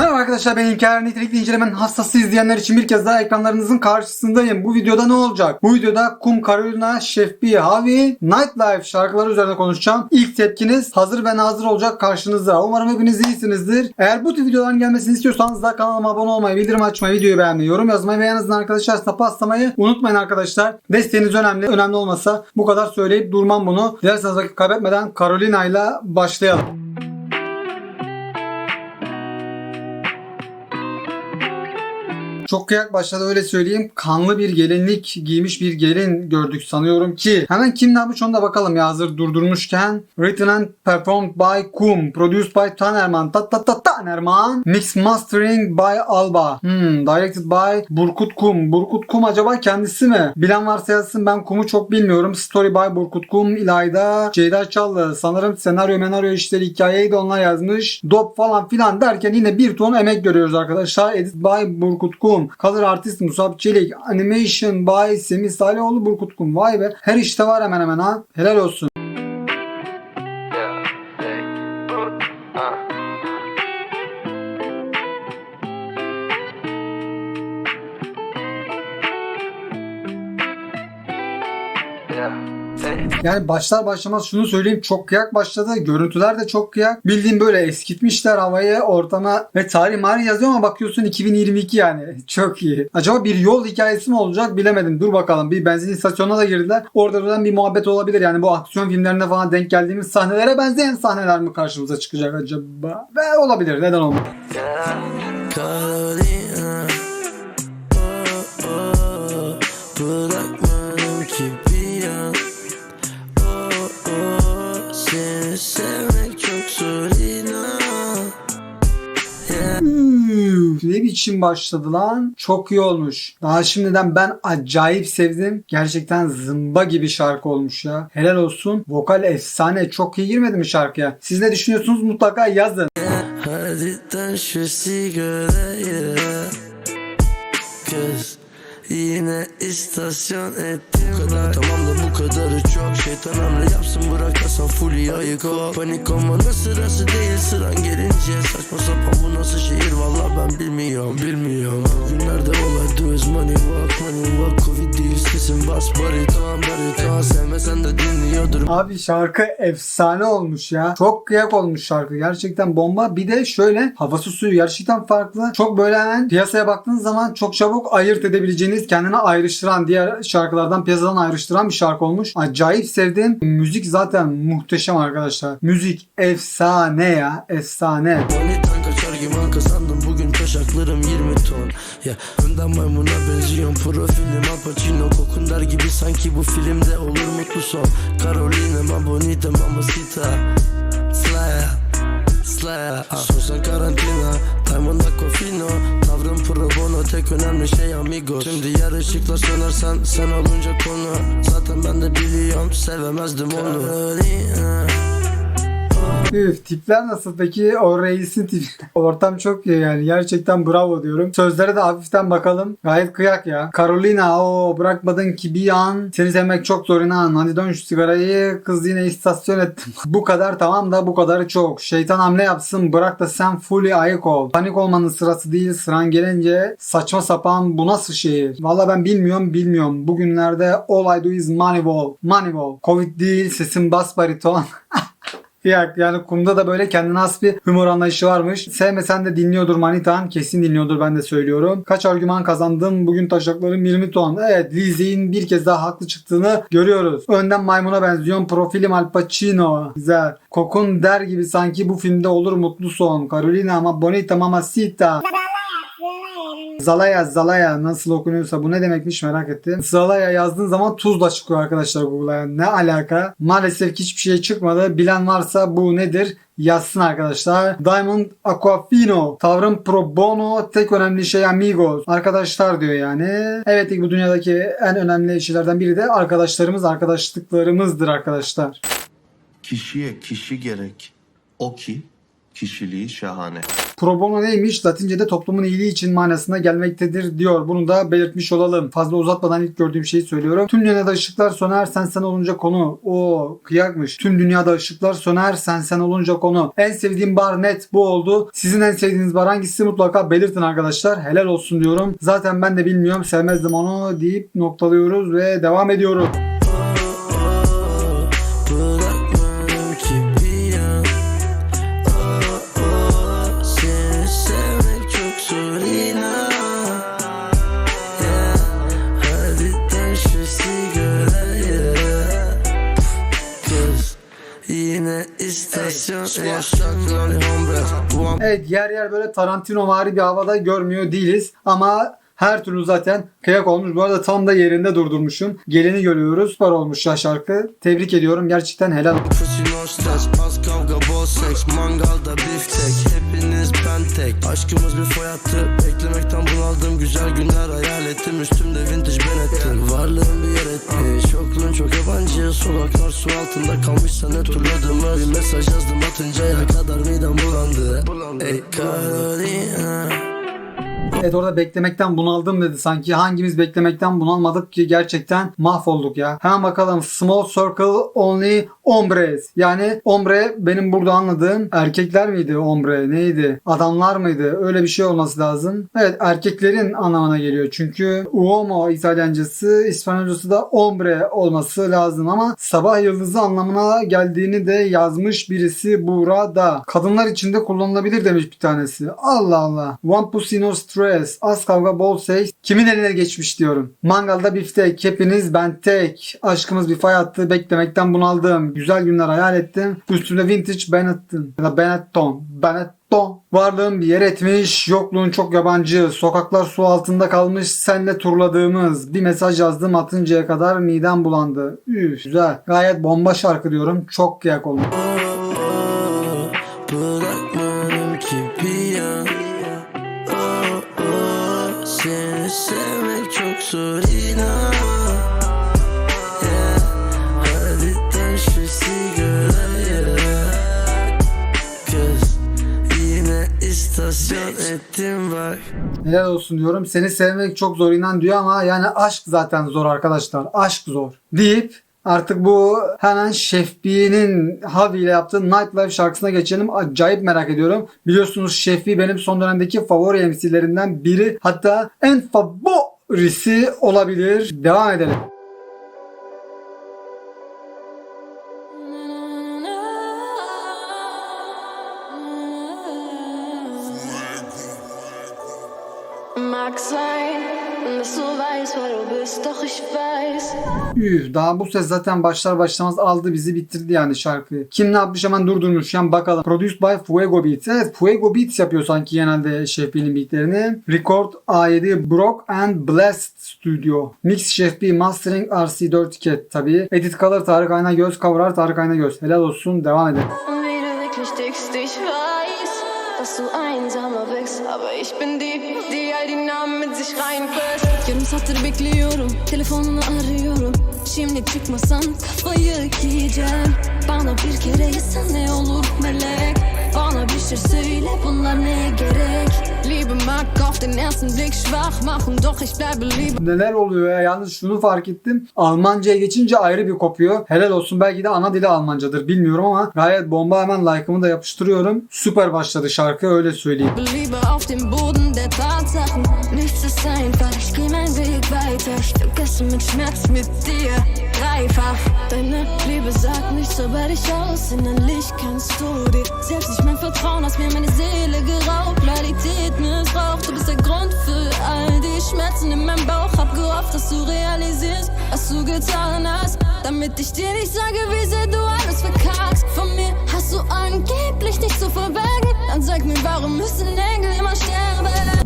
Merhaba arkadaşlar ben İlker Nitelikli incelemenin hastası izleyenler için bir kez daha ekranlarınızın karşısındayım. Bu videoda ne olacak? Bu videoda Kum Carolina, Chef B, Havi, Nightlife şarkıları üzerine konuşacağım. İlk tepkiniz hazır ve nazır olacak karşınızda. Umarım hepiniz iyisinizdir. Eğer bu tür videoların gelmesini istiyorsanız da kanalıma abone olmayı, bildirim açmayı, videoyu beğenmeyi, yorum yazmayı ve yanınızdan arkadaşlar sapa aslamayı unutmayın arkadaşlar. Desteğiniz önemli. Önemli olmasa bu kadar söyleyip durmam bunu. Dilerseniz vakit kaybetmeden Carolina ile başlayalım. Çok kıyak başladı öyle söyleyeyim. Kanlı bir gelinlik giymiş bir gelin gördük sanıyorum ki. Hemen kim ne yapmış ona da bakalım ya hazır durdurmuşken. Written and performed by Kum. Produced by Tanerman. Ta ta ta Tanerman. Mix mastering by Alba. Hmm, directed by Burkut Kum. Burkut Kum acaba kendisi mi? Bilen varsa yazsın ben Kum'u çok bilmiyorum. Story by Burkut Kum. İlayda Ceyda Çallı. Sanırım senaryo menaryo işleri hikayeyi de onlar yazmış. Dop falan filan derken yine bir ton emek görüyoruz arkadaşlar. Edit by Burkut Kum. Color Artist Musab Çelik. Animation by Semih Salihoğlu Burkut Kum. Vay be. Her işte var hemen hemen ha. Helal olsun. Yeah, hey, uh. Yani başlar başlamaz şunu söyleyeyim çok kıyak başladı. Görüntüler de çok kıyak. Bildiğin böyle eskitmişler havayı ortama ve tarih mari yazıyor ama bakıyorsun 2022 yani. Çok iyi. Acaba bir yol hikayesi mi olacak bilemedim. Dur bakalım. Bir benzin istasyonuna da girdiler. Orada da bir muhabbet olabilir. Yani bu aksiyon filmlerinde falan denk geldiğimiz sahnelere benzeyen sahneler mi karşımıza çıkacak acaba? Ve olabilir. Neden olmaz? Üf, ne biçim başladı lan? Çok iyi olmuş. Daha şimdiden ben acayip sevdim. Gerçekten zımba gibi şarkı olmuş ya. Helal olsun. Vokal efsane. Çok iyi girmedi mi şarkıya? Siz ne düşünüyorsunuz mutlaka yazın. Hadi şu Yine istasyon ettim kadar tamam da bu kadarı çok Şeytan hamle yapsın bırakmasan full ol Panik olmanın sırası değil sıran gelince Saçma sapan bu nasıl şehir valla ben bilmiyorum bilmiyorum Günlerde olay düz money walk money walk Covid değil sesin bas bariton bariton Sevmesen de dinliyordur Abi şarkı efsane olmuş ya. Çok kıyak olmuş şarkı. Gerçekten bomba. Bir de şöyle havası suyu gerçekten farklı. Çok böyle hemen piyasaya baktığınız zaman çok çabuk ayırt edebileceğiniz kendini ayrıştıran diğer şarkılardan piyasadan ayrıştıran bir şarkı olmuş. Acayip sevdim. Müzik zaten muhteşem arkadaşlar. Müzik efsane ya. Efsane. Kaçar gibi kazandım bugün taşaklarım 20 ton Ya önden maymuna benziyorum profilim Al kokun der gibi sanki bu filmde olur mutlu son Carolina ma bonita mamacita Slayer Sorsan karantina Time'ında kofino Tavrım pro bono tek önemli şey amigos. Tüm diğer ışıklar sönarsen sen olunca konu. Zaten ben de biliyorum sevemezdim onu. Carolina Üf tipler nasıl peki o reisin tipi. Ortam çok iyi yani gerçekten bravo diyorum. Sözlere de hafiften bakalım. Gayet kıyak ya. Carolina o bırakmadın ki bir an. Seni sevmek çok zor inan. Hadi dön şu sigarayı. Kız yine istasyon ettim. bu kadar tamam da bu kadarı çok. Şeytan hamle yapsın bırak da sen fully ayık ol. Panik olmanın sırası değil. Sıran gelince saçma sapan bu nasıl şehir? Valla ben bilmiyorum bilmiyorum. Bugünlerde all I do is moneyball. Moneyball. Covid değil sesim bas bariton. Ya yani kumda da böyle kendine has bir humor anlayışı varmış. Sevmesen de dinliyordur Manitan. Kesin dinliyordur ben de söylüyorum. Kaç argüman kazandım. Bugün taşaklarım 20 ton. Evet Lizzie'in bir kez daha haklı çıktığını görüyoruz. Önden maymuna benziyorum. Profilim Al Pacino. Güzel. Kokun der gibi sanki bu filmde olur mutlu son. Carolina ama Bonita Mamacita. Zalaya Zalaya nasıl okunuyorsa bu ne demekmiş merak ettim. Zalaya yazdığın zaman tuzla çıkıyor arkadaşlar Google'a. Ne alaka? Maalesef hiçbir şey çıkmadı. Bilen varsa bu nedir? Yazsın arkadaşlar. Diamond Aquafino. Tavrım pro bono. Tek önemli şey amigos. Arkadaşlar diyor yani. Evet bu dünyadaki en önemli şeylerden biri de arkadaşlarımız, arkadaşlıklarımızdır arkadaşlar. Kişiye kişi gerek. O ki Kişiliği şahane. Pro bono neymiş? Latince'de toplumun iyiliği için manasına gelmektedir diyor. Bunu da belirtmiş olalım. Fazla uzatmadan ilk gördüğüm şeyi söylüyorum. Tüm dünyada ışıklar söner sen sen olunca konu. O kıyakmış. Tüm dünyada ışıklar söner sen sen olunca konu. En sevdiğim bar net bu oldu. Sizin en sevdiğiniz bar hangisi mutlaka belirtin arkadaşlar. Helal olsun diyorum. Zaten ben de bilmiyorum sevmezdim onu deyip noktalıyoruz ve devam ediyoruz. Evet yer yer böyle Tarantino vari bir havada görmüyor değiliz. Ama her türlü zaten kıyak olmuş. Bu arada tam da yerinde durdurmuşum. Geleni görüyoruz. Süper olmuş ya şarkı. Tebrik ediyorum. Gerçekten helal. Pussy no stress, az kavga bol seks Mangalda biftek, hepiniz ben tek. Aşkımız bir foyattı, beklemekten bunaldım. Güzel günler hayal ettim, üstümde vintage Benettin Varlığım bir yer etmiş, yokluğun çok yabancı. Sokaklar su altında kalmış. Sana turladığımı Bir mesaj yazdım. Atıncaya kadar midem bulandı. Ey Carolina Evet orada beklemekten bunaldım dedi sanki. Hangimiz beklemekten bunalmadık ki gerçekten mahvolduk ya. Hemen bakalım. Small circle only hombres. Yani hombre benim burada anladığım erkekler miydi hombre neydi? Adamlar mıydı? Öyle bir şey olması lazım. Evet erkeklerin anlamına geliyor. Çünkü uomo İtalyancası, İspanyolcası da hombre olması lazım ama sabah yıldızı anlamına geldiğini de yazmış birisi burada. Kadınlar için de kullanılabilir demiş bir tanesi. Allah Allah. One pussy no stress. Az kavga bol seks. Kimin eline geçmiş diyorum. Mangalda biftek. Hepiniz ben tek. Aşkımız bir fay attı. Beklemekten bunaldım. Güzel günler hayal ettim. Üstümde vintage Benetton. Ya da Benetton. Benetton. Varlığın bir yer etmiş. Yokluğun çok yabancı. Sokaklar su altında kalmış. Senle turladığımız. Bir mesaj yazdım atıncaya kadar midem bulandı. Üf güzel. Gayet bomba şarkı diyorum. Çok kıyak olmuş. Ettim bak Helal olsun diyorum. Seni sevmek çok zor inan diyor ama yani aşk zaten zor arkadaşlar. Aşk zor. Deyip artık bu hemen Şef B'nin Havi ile yaptığı Nightlife şarkısına geçelim. Acayip merak ediyorum. Biliyorsunuz Şef B benim son dönemdeki favori MC'lerinden biri. Hatta en favorisi olabilir. Devam edelim. Üf, daha bu ses zaten başlar başlamaz aldı bizi bitirdi yani şarkıyı. Kim ne yapmış hemen durdurmuş. Yani bakalım. Produced by Fuego Beats. Evet Fuego Beats yapıyor sanki genelde Şef B'nin beatlerini. Record A7 Brock and Blast Studio. Mix Şef B Mastering RC4 Cat tabii. Edit Color Tarık Ayna Göz. Cover Art Tarık Ayna Göz. Helal olsun. Devam edelim. Du wirklich tickst, ich. Aber ich bin die, saattir bekliyorum Telefonunu arıyorum Şimdi çıkmasan kafayı yiyeceğim Bana bir kere yesen ne olur melek Bana bir şey söyle bunlar ne gerek Liebe mag auf den ersten Blick schwach machen, doch ich bleibe lieber. Neler oluyor ya? Yalnız şunu fark ettim. Almanca'ya geçince ayrı bir kopuyor. Helal olsun. Belki de ana dili Almancadır. Bilmiyorum ama gayet bomba hemen like'ımı da yapıştırıyorum. Süper başladı şarkı öyle söyleyeyim. Lieber auf dem Boden der Tatsachen Nichts ist einfach, Ich vergesse mit Schmerz mit dir. Dreifach Deine Liebe sagt nichts, sobald ich aus. Innerlich kannst du dir Selbst nicht mein Vertrauen, hast mir meine Seele geraubt. Realität missbraucht, du bist der Grund für all die Schmerzen in meinem Bauch. Hab gehofft, dass du realisierst, was du getan hast. Damit ich dir nicht sage, wie sehr du alles verkackst. Von mir hast du angeblich nichts zu verbergen. Dann sag mir, warum müssen Engel immer sterben?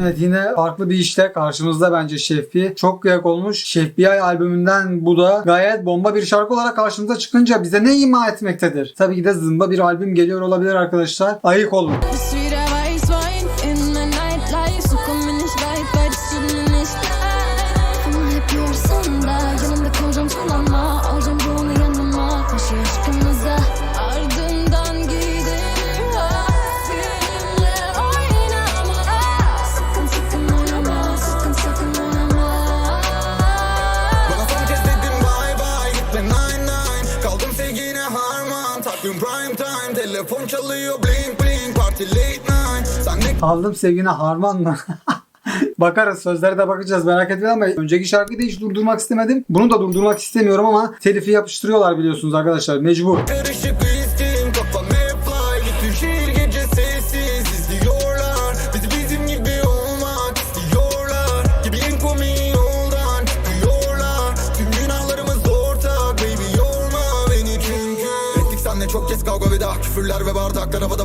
Evet yine farklı bir işte karşımızda bence Şefbi. Çok kıyak olmuş. Şefbi albümünden bu da gayet bomba bir şarkı olarak karşımıza çıkınca bize ne ima etmektedir? Tabii ki de zımba bir albüm geliyor olabilir arkadaşlar. Ayık olun. Aldım sevgine harman? Bakarız sözlere de bakacağız merak etmeyin ama önceki şarkıyı da hiç durdurmak istemedim. Bunu da durdurmak istemiyorum ama telifi yapıştırıyorlar biliyorsunuz arkadaşlar mecbur. Küfürler ve bardaklar havada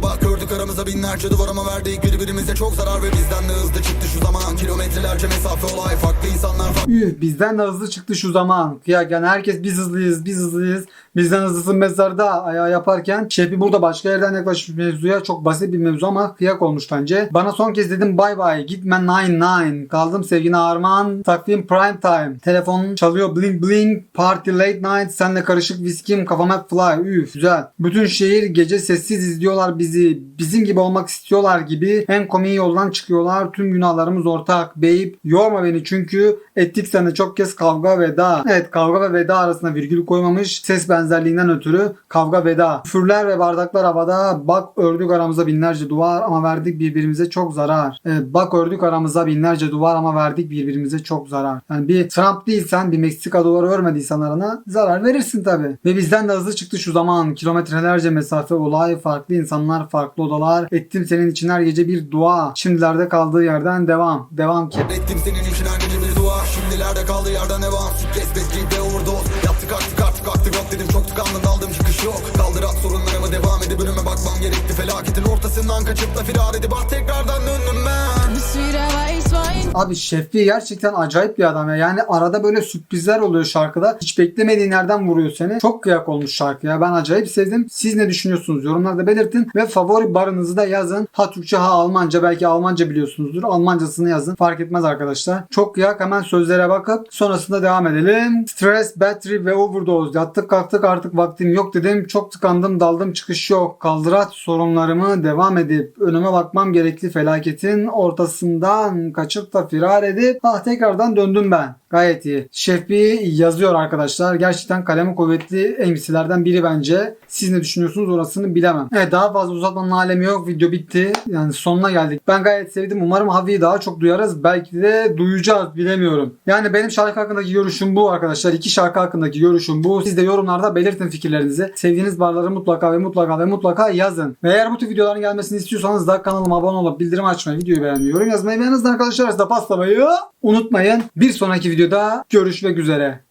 binlerce duvar ama verdik birbirimize çok zarar Ve bizden de hızlı çıktı şu zaman Kilometrelerce mesafe olay farklı insanlar Üf, bizden de hızlı çıktı şu zaman. Kıyak yani herkes biz hızlıyız, biz hızlıyız. Bizden hızlısın mezarda ayağı yaparken Şefi burada başka yerden yaklaşmış mevzuya. Çok basit bir mevzu ama kıyak olmuş bence. Bana son kez dedim bay bay gitme nine nine. Kaldım sevgine Arman. Takvim prime time. Telefon çalıyor bling bling. Party late night. Senle karışık viskim kafam hep fly. Üf güzel. Bütün şehir gece sessiz izliyorlar bizi. Bizim gibi olmak istiyorlar gibi. En komik yoldan çıkıyorlar. Tüm günahlarımız ortak. Beyip yorma beni çünkü ettik seninle çok kez kavga veda. Evet kavga ve veda arasında virgül koymamış. Ses benzerliğinden ötürü kavga veda. Küfürler ve bardaklar havada. Bak ördük aramıza binlerce duvar ama verdik birbirimize çok zarar. Evet, bak ördük aramıza binlerce duvar ama verdik birbirimize çok zarar. Yani bir Trump değilsen bir Meksika duvarı örmediysen arana zarar verirsin tabi. Ve bizden de hızlı çıktı şu zaman. Kilometrelerce mesafe olay farklı insanlar farklı odalar. Ettim senin için her gece bir dua. Şimdilerde kaldığı yerden devam. Devam ki. Ettim senin için her gece bir dua Şimdilerde kaldı yerden devam Stres bekleyip de overdose Yaptık artık tıkandım daldım çıkış yok Kaldır at sorunlarımı devam edip önüme bakmam gerekti Felaketin ortasından kaçıp da firar edip ah tekrardan döndüm ben Bist wieder Weißwein. Abi Şeffi gerçekten acayip bir adam ya. Yani arada böyle sürprizler oluyor şarkıda. Hiç beklemediğin yerden vuruyor seni. Çok kıyak olmuş şarkı ya. Ben acayip sevdim. Siz ne düşünüyorsunuz? Yorumlarda belirtin. Ve favori barınızı da yazın. Ha Türkçe ha Almanca. Belki Almanca biliyorsunuzdur. Almancasını yazın. Fark etmez arkadaşlar. Çok kıyak. Hemen sözlere bakıp sonrasında devam edelim. Stress, battery ve overdose. Yattık kalktık artık vaktim yok dedim. Çok tıkandım daldım çıkış yok. Kaldırat sorunlarımı devam edip önüme bakmam gerekli felaketin ortasından kaçıp da firar edip ah tekrardan döndüm ben. Gayet iyi. Şefbi yazıyor arkadaşlar. Gerçekten kalemi kuvvetli MC'lerden biri bence. Siz ne düşünüyorsunuz orasını bilemem. Evet daha fazla uzatmanın alemi yok. Video bitti. Yani sonuna geldik. Ben gayet sevdim. Umarım Havi'yi daha çok duyarız. Belki de duyacağız. Bilemiyorum. Yani benim şarkı hakkındaki görüşüm bu arkadaşlar. İki şarkı hakkındaki görüşüm bu. Siz de yorumlarda belirtin fikirlerinizi. Sevdiğiniz barları mutlaka ve mutlaka ve mutlaka yazın. Ve eğer bu tür videoların gelmesini istiyorsanız da kanalıma abone olup bildirim açmayı, videoyu beğenmeyi, yorum yazmayı ve en azından arkadaşlar arasında paslamayı unutmayın. Bir sonraki videoda görüşmek üzere.